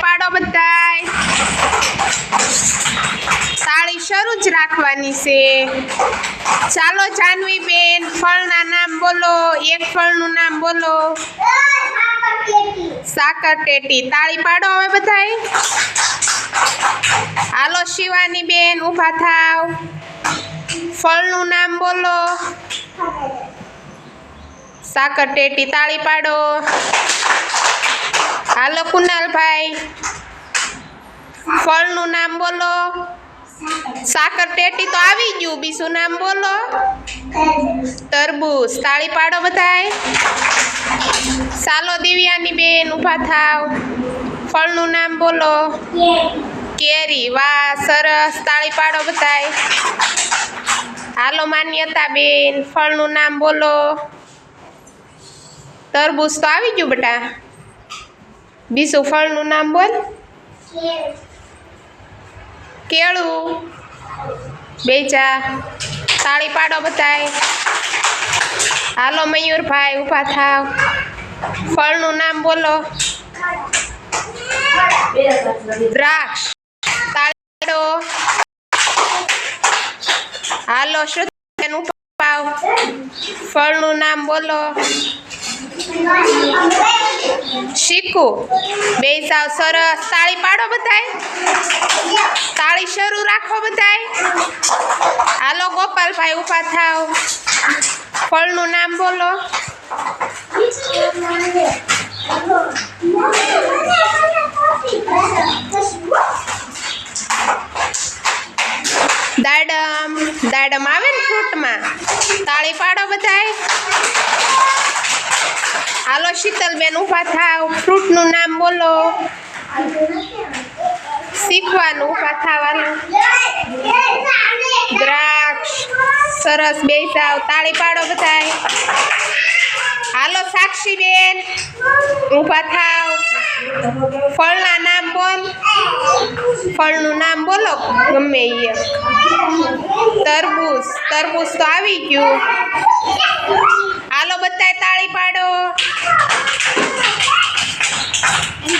પાડો બધાય. તાળી શરૂ જ રાખવાની છે. ચાલો જાનવી બેન, ફળના નામ બોલો, એક ફળનું નામ બોલો. સાકર ટેટી. તાળી પાડો હવે બધાય. હાલો શિવાની બેન, ઊભા થાવ. ફળનું નામ બોલો. સાકર ટેટી, તાળી પાડો. હાલો કુનાલભાઈ. ફળનું નામ બોલો. સાકર ટેટી તો આવી ગયું, બીજું નામ બોલો. તરબૂચ, તાળી પાડો બધાય. સાલો દિવ્યાની બેન, ઊભા થાવ. ફળનું નામ બોલો. કેરી, વાહ, સરસ, તાળી પાડો બધાય. હાલો માન્યતા બેન, ફળનું નામ બોલો. તરબૂચ તો આવી ગયું બેટા. બીજું ફળનું નામ બોલ કેળું બેજા તાળી પાડો બધાય હાલો મયુરભાઈ ઊભા થાવ ફળનું નામ બોલો દ્રાક્ષ તાળી પાડો હાલો શ્રુતિબેન ઊભા થાવ ફળનું નામ બોલો શીખું. બે સાવ સરસ. તાળી પાડો બધાય. તાળી શરૂ રાખો બધાય. હાલો ગોપાલભાઈ ઊભા થાવ ફળનું નામ બોલો. દાડમ. દાડમ આવે ને ફ્રૂટમાં. તાળી પાડો બધાય. હાલો શીતલબેન ઊભા થાવ. ફ્રૂટનું નામ બોલો. શીખવાનું, ઊભા થવાનું. દ્રાક્ષ, સરસ બેસાવ તાળી પાડો બધાય. હાલો સાક્ષી બેન, ઊભા થાવ. ફળના નામ બોલ. ફળનું નામ બોલો, ગમે એ તરબૂચ. તરબૂચ તો આવી ગયું.